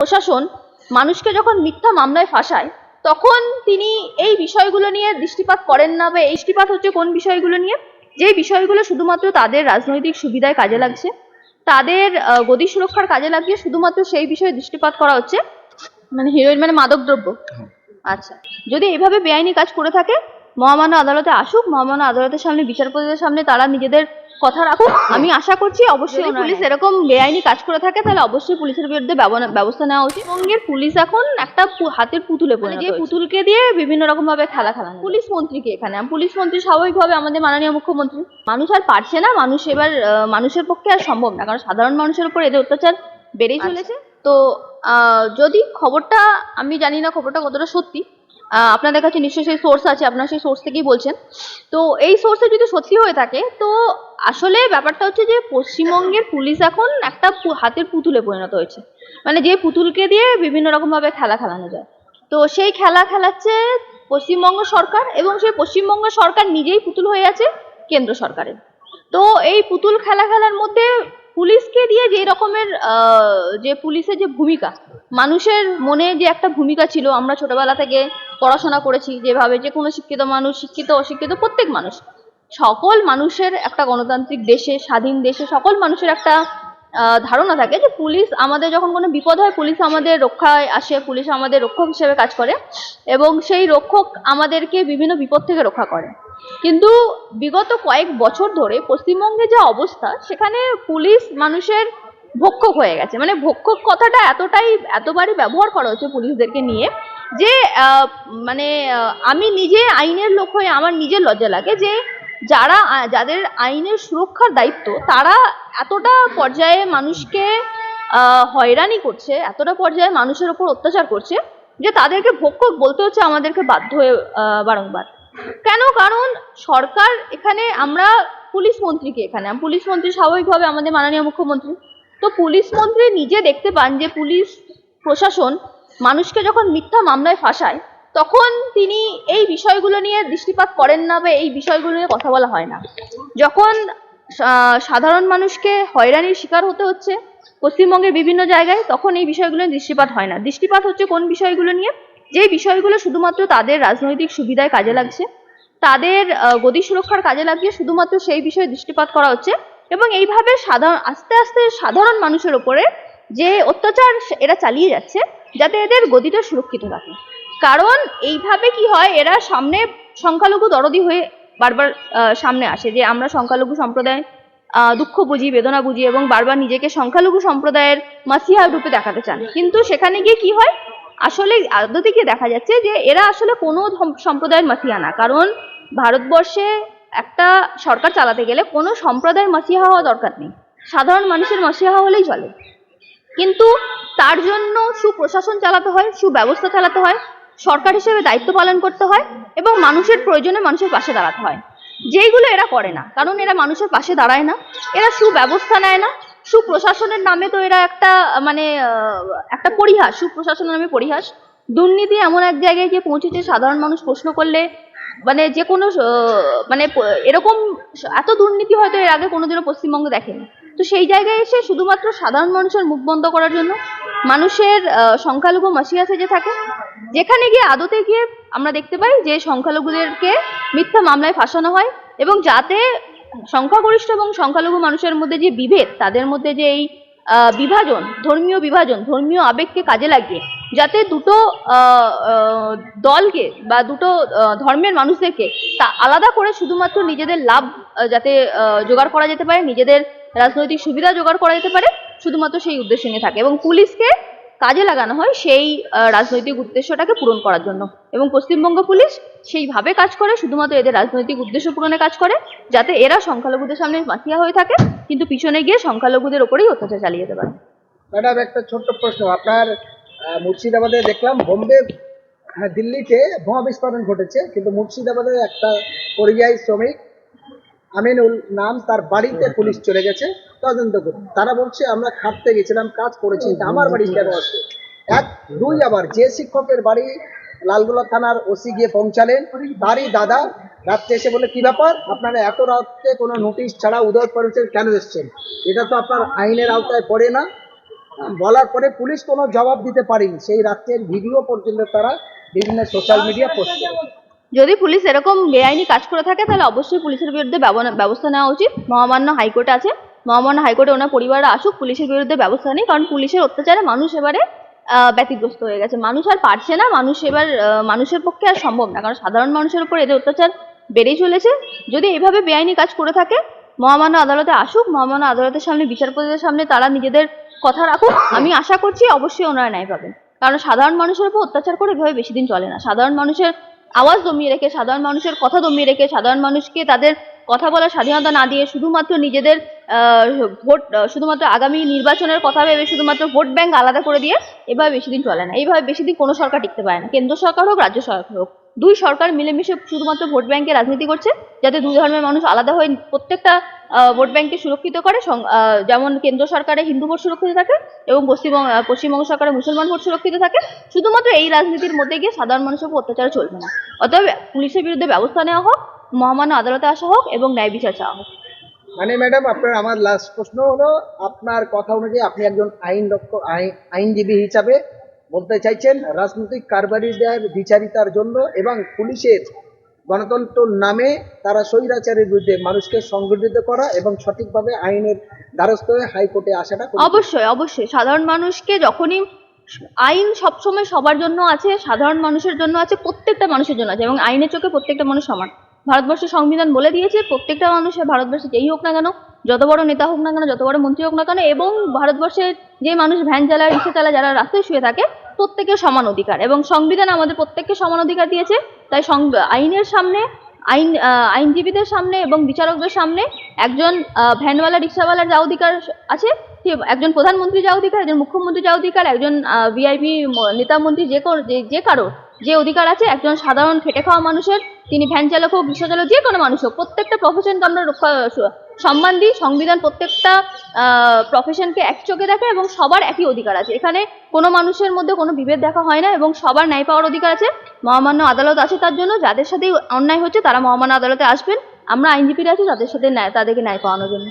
প্রশাসন মানুষকে যখন মিথ্যা মামলায় ফাঁসায় তখন তিনি এই বিষয়গুলো নিয়ে দৃষ্টিপাত করেন না বা এই দৃষ্টিপাত হচ্ছে কোন বিষয়গুলো নিয়ে? যে বিষয়গুলো শুধুমাত্র তাদের রাজনৈতিক সুবিধায় কাজে লাগছে তাদের গদি সুরক্ষার কাজে লাগিয়ে শুধুমাত্র সেই বিষয়ে দৃষ্টিপাত করা হচ্ছে মানে হিরোইন মানে মাদকদ্রব্য। আচ্ছা যদি এভাবে বেআইনি কাজ করে থাকে মহামান্য আদালতে আসুক মহামান্য আদালতের সামনে বিচারপতিদের সামনে তারা নিজেদের কথা রাখুক আমি আশা করছি অবশ্যই পুলিশ এরকম বেআইনি কাজ করে থাকে তাহলে অবশ্যই পুলিশের বিরুদ্ধে ব্যবস্থা নেওয়া উচিত। বঙ্গের পুলিশ এখন একটা হাতের পুতুলে পড়ে যে পুতুলকে দিয়ে বিভিন্ন রকম ভাবে খেলা খেলানো পুলিশ মন্ত্রীকে এখানে। পুলিশ মন্ত্রী স্বাভাবিকভাবে আমাদের মাননীয় মুখ্যমন্ত্রী। মানুষ আর পারছে না মানুষ এবার মানুষের পক্ষে আর সম্ভব না। কারণ সাধারণ মানুষের উপর এদের অত্যাচার বেড়েই চলেছে। তো যদি খবরটা আমি জানি না খবরটা কতটা সত্যি আপনাদের কাছে নিশ্চয়ই সেই সোর্স আছে, আপনারা সেই সোর্স থেকেই বলছেন। তো এই সোর্সে যদি সত্যি হয়ে থাকে, তো আসলে ব্যাপারটা হচ্ছে যে পশ্চিমবঙ্গের পুলিশ এখন একটা হাতের পুতুলে পরিণত হয়েছে। মানে যে পুতুলকে দিয়ে বিভিন্ন রকমভাবে খেলা খেলানো যায়। তো সেই খেলা খেলাচ্ছে পশ্চিমবঙ্গ সরকার এবং সেই পশ্চিমবঙ্গ সরকার নিজেই পুতুল হয়ে আছে কেন্দ্র সরকারের। তো এই পুতুল খেলা খেলার মধ্যে পুলিশকে দিয়ে যে রকমের যে পুলিশের যে ভূমিকা, মানুষের মনে যে একটা ভূমিকা ছিল, আমরা ছোটবেলা থেকে পড়াশোনা করেছি, যেভাবে যে কোনো শিক্ষিত মানুষ, শিক্ষিত, অশিক্ষিত প্রত্যেক মানুষ, সকল মানুষের একটা গণতান্ত্রিক দেশে, স্বাধীন দেশে, সকল মানুষের একটা ধারণা থাকে যে পুলিশ আমাদের যখন কোনো বিপদ হয়, পুলিশ আমাদের রক্ষায় আসে, পুলিশ আমাদের রক্ষক হিসেবে কাজ করে এবং সেই রক্ষক আমাদেরকে বিভিন্ন বিপদ থেকে রক্ষা করে। কিন্তু বিগত কয়েক বছর ধরে পশ্চিমবঙ্গে যা অবস্থা, সেখানে পুলিশ মানুষের ভক্ষক হয়ে গেছে। মানে ভক্ষক কথাটা এতটাই, এতবারই ব্যবহার করা হচ্ছে পুলিশদেরকে নিয়ে যে মানে আমি নিজে আইনের লোক হয়ে আমার নিজের লজ্জা লাগে যে, যারা, যাদের আইনের সুরক্ষার দায়িত্ব, তারা এতটা পর্যায়ে মানুষকে হয়রানি করছে, এতটা পর্যায়ে মানুষের ওপর অত্যাচার করছে, যে তাদেরকে ভক্ষক বলতে হচ্ছে আমাদেরকে বাধ্য হয়ে বারংবার। কেন? কারণ সরকার এখানে, আমরা পুলিশ মন্ত্রীকে এখানে পুলিশ মন্ত্রী স্বাভাবিকভাবে আমাদের মাননীয় মুখ্যমন্ত্রী। তো পুলিশ মন্ত্রী নিজে দেখতে পান যে পুলিশ প্রশাসন মানুষকে যখন মিথ্যা মামলায় ফাঁসায়, তখন তিনি এই বিষয়গুলো নিয়ে দৃষ্টিপাত করেন না বা এই বিষয়গুলো নিয়ে কথা বলা হয় না। যখন সাধারণ মানুষকে হয়রানির শিকার হতে হচ্ছে। পশ্চিমবঙ্গের বিভিন্ন জায়গায় তখন এই বিষয়গুলো দৃষ্টিপাত হয় না। দৃষ্টিপাত হচ্ছে কোন বিষয়গুলো নিয়ে? যে বিষয়গুলো শুধুমাত্র তাদের রাজনৈতিক সুবিধায় কাজে লাগছে, তাদের গদি সুরক্ষার কাজে লাগিয়ে শুধুমাত্র সেই বিষয়ে দৃষ্টিপাত করা হচ্ছে এবং এইভাবে সাধারণ, আস্তে আস্তে সাধারণ মানুষের ওপরে যে অত্যাচার এরা চালিয়ে যাচ্ছে, যাতে এদের গদিটা সুরক্ষিত থাকে কারণ এইভাবে কি হয়, এরা সামনে সংখ্যালঘু দরদি হয়ে বারবার সামনে আসে যে আমরা সংখ্যালঘু সম্প্রদায় দুঃখ বুঝি, বেদনা বুঝি এবং বারবার নিজেকে সংখ্যালঘু সম্প্রদায়ের মাসিহা রূপে দেখাতে চান। কিন্তু সেখানে গিয়ে কি হয়? আসলে আদতে দেখা যাচ্ছে যে এরা আসলে কোনো সম্প্রদায়ের মাসিহা না। কারণ ভারতবর্ষে একটা সরকার চালাতে গেলে কোনো সম্প্রদায়ের মাসিহা হওয়া দরকার নেই। সাধারণ মানুষের মাসিহা হলেই চলে। কিন্তু তার জন্য সুপ্রশাসন চালাতে হয়, সুব্যবস্থা চালাতে হয়। সরকার হিসেবে দায়িত্ব পালন করতে হয় এবং মানুষের প্রয়োজনে মানুষের পাশে দাঁড়াতে হয়। যেইগুলো এরা করে না, কারণ এরা মানুষের পাশে দাঁড়ায় না, এরা সুব্যবস্থা নেয় না, সুপ্রশাসনের নামে তো এরা একটা মানে একটা পরিহাস, সুপ্রশাসনের নামে পরিহাস। দুর্নীতি এমন এক জায়গায় গিয়ে পৌঁছেছে, সাধারণ মানুষ প্রশ্ন করলে মানে যে কোনো মানে এরকম এত দুর্নীতি হয়তো এর আগে কোনোদিনও পশ্চিমবঙ্গে দেখেনি। তো সেই জায়গায় এসে শুধুমাত্র সাধারণ মানুষের মুখ বন্ধ করার জন্য মানুষের সংখ্যালঘু মাসিয়া সেজে থাকে যেখানে গিয়ে আদতে গিয়ে আমরা দেখতে পাই যে সংখ্যালঘুদেরকে মিথ্যা মামলায় ফাঁসানো হয় এবং যাতে সংখ্যাগরিষ্ঠ এবং সংখ্যালঘু মানুষের মধ্যে যে বিভেদ, তাদের মধ্যে যে এই বিভাজন, ধর্মীয় বিভাজন, ধর্মীয় আবেগকে কাজে লাগিয়ে, যাতে দুটো দলকে বা দুটো ধর্মের মানুষদেরকে তা আলাদা করে শুধুমাত্র নিজেদের লাভ যাতে জোগাড় করা যেতে পারে, নিজেদের রাজনৈতিক সুবিধা জোগাড় করা যেতে পারে, শুধুমাত্র সেই উদ্দেশ্য নিয়ে থাকে এবং পুলিশকে কাজে লাগানো হয় সেই রাজনৈতিক উদ্দেশ্যটাকে পূরণ করার জন্য। এবং পশ্চিমবঙ্গ পুলিশ সেইভাবে কাজ করে, শুধুমাত্র এদের রাজনৈতিক উদ্দেশ্য পূরণে কাজ করে, যাতে এরা সংখ্যালঘুদের সামনে মাতিয়া হয়ে থাকে, কিন্তু পিছনে গিয়ে সংখ্যালঘুদের ওপরেই অত্যাচার চালিয়ে যেতে পারে। ম্যাডাম, একটা ছোট্ট প্রশ্ন। আপনার মুর্শিদাবাদে দেখলাম বোম্বে হ্যাঁ দিল্লিতে বোমা বিস্ফোরণ ঘটেছে, কিন্তু মুর্শিদাবাদে একটা পরিযায়ী শ্রমিক আমিনুল নাম তার বাড়িতে পুলিশ চলে গেছে, তদন্ত করতে। তারা বলছে, আমরা খাটতে গেছিলাম, কাজ করেছি আমার বাড়ি কেন আসবে? এক, দুই, আবার যে শিক্ষকের বাড়ি লালগোলা থানার ওসি গিয়ে পৌঁছালেন, তারই দাদা রাত্রে এসে বলে কি ব্যাপার? আপনারা এত রাত্রে কোনো নোটিশ ছাড়া উদয় পরিচয় কেন এসছেন? এটা তো আপনার আইনের আওতায় পড়ে না। বলার পরে পুলিশ কোনো জবাব দিতে পারেনি। সেই রাত্রের ভিডিও পর্যন্ত তারা বিভিন্ন সোশ্যাল মিডিয়া পোস্ট করে যদি পুলিশ এরকম বেআইনি কাজ করে থাকে, তাহলে অবশ্যই পুলিশের বিরুদ্ধে ব্যব- ব্যবস্থা নেওয়া উচিত। মহামান্য হাইকোর্ট আছে। মহামান্য হাইকোর্টে ওনার পরিবাররা আসুক, পুলিশের বিরুদ্ধে ব্যবস্থা নেই কারণ পুলিশের অত্যাচারে মানুষ এবারে ব্যতিগ্রস্ত হয়ে গেছে। মানুষ আর পারছে না, মানুষ এবার মানুষের পক্ষে আর সম্ভব না, কারণ সাধারণ মানুষের উপর এদের অত্যাচার বেড়েই চলেছে। যদি এভাবে বেআইনি কাজ করে থাকে, মহামান্য আদালতে আসুক, মহামান্য আদালতের সামনে, বিচারপতিদের সামনে তারা নিজেদের কথা রাখুক। আমি আশা করছি অবশ্যই ওনারা ন্যায় পাবেন। কারণ সাধারণ মানুষের উপর অত্যাচার করে এভাবে বেশি দিন চলে না। সাধারণ মানুষের আওয়াজ দমিয়ে রেখে সাধারণ মানুষের কথা দমিয়ে রেখে সাধারণ মানুষকে তাদের কথা বলার স্বাধীনতা না দিয়ে শুধুমাত্র নিজেদের ভোট শুধুমাত্র আগামী নির্বাচনের কথা ভেবে শুধুমাত্র ভোট ব্যাংক আলাদা করে দিয়ে এভাবে বেশি দিন চলে না। এইভাবে বেশি দিন কোনো সরকার টিকতে পারে না। কেন্দ্র সরকার হোক, রাজ্য সরকার হোক। দুই সরকার মিলেমিশে শুধুমাত্র ভোট ব্যাংকে রাজনীতি করছে, যাতে দুই ধর্মের মানুষ আলাদা হয়ে প্রত্যেকটা ভোট ব্যাংককে সুরক্ষিত করে যেমন কেন্দ্র সরকারে হিন্দু ভোট সুরক্ষিত থাকে এবং পশ্চিমবঙ্গ পশ্চিমবঙ্গ সরকারে মুসলমান ভোট সুরক্ষিত থাকে, শুধুমাত্র এই রাজনীতির মধ্যে গিয়ে সাধারণ মানুষের উপর অত্যাচার চলবে না। অতএব পুলিশের বিরুদ্ধে ব্যবস্থা নেওয়া হোক, মহামান্য আদালতে আসা হোক এবং ন্যায় বিচার চাওয়া হোক। মানে ম্যাডাম, আপনার আমার লাস্ট প্রশ্ন হলো, আপনার কথা অনুযায়ী আপনি একজন আইন- আইনজীবী হিসাবে বলতে চাইছেন, রাজনৈতিক কারবারিদের বিচারিতার জন্য এবং পুলিশের গণতন্ত্র নামে তারা স্বৈরাচারের বিরুদ্ধে মানুষকে সংগঠিত করা এবং সঠিকভাবে আইনের দ্বারস্থ হয়ে হাইকোর্টে আসাটা অবশ্যই অবশ্যই। সাধারণ মানুষকে যখনই আইন সবসময় সবার জন্য আছে, সাধারণ মানুষের জন্য আছে, প্রত্যেকটা মানুষের জন্য আছে এবং আইনের চোখে প্রত্যেকটা মানুষ সমান। ভারতবর্ষের সংবিধান বলে দিয়েছে, প্রত্যেকটা মানুষের ভারতবর্ষে যেই হোক না কেন, যত বড় নেতা হোক না কেন, যত বড় মন্ত্রী হোক না কেন এবং ভারতবর্ষের যে মানুষ ভ্যান চালায়, রিক্সা চালায়, যারা রাস্তায় শুয়ে থাকে প্রত্যেকের সমান অধিকার এবং সংবিধান আমাদের প্রত্যেককে সমান অধিকার দিয়েছে। তাই আইনের সামনে, আইন আইনজীবীদের সামনে এবং বিচারকদের সামনে একজন ভ্যানওয়ালা, রিক্সাওয়ালার যা অধিকার আছে একজন প্রধানমন্ত্রী যা অধিকার, একজন মুখ্যমন্ত্রী যা অধিকার, একজন ভিআইপি নেতা মন্ত্রী যে যে- কারও যে অধিকার আছে, একজন সাধারণ খেটে খাওয়া মানুষের, তিনি ভ্যান চালক হোক, রিক্সা চালক, যে কোনো মানুষ হোক, প্রত্যেকটা প্রফেশনকে আমরা সম্মান দিই, সংবিধান প্রত্যেকটা প্রফেশনকে এক চোখে দেখে এবং সবার একই অধিকার আছে। এখানে কোনো মানুষের মধ্যে কোনো বিভেদ দেখা হয় না এবং সবার ন্যায় পাওয়ার অধিকার আছে। মহামান্য আদালত আছে তার জন্য, যাদের সাথেই অন্যায় হচ্ছে তারা মহামান্য আদালতে আসবেন। আমরা আইনজীবীরা আছি, তাদের সাথে ন্যায়, তাদেরকে ন্যায় পাওয়ানোর জন্য।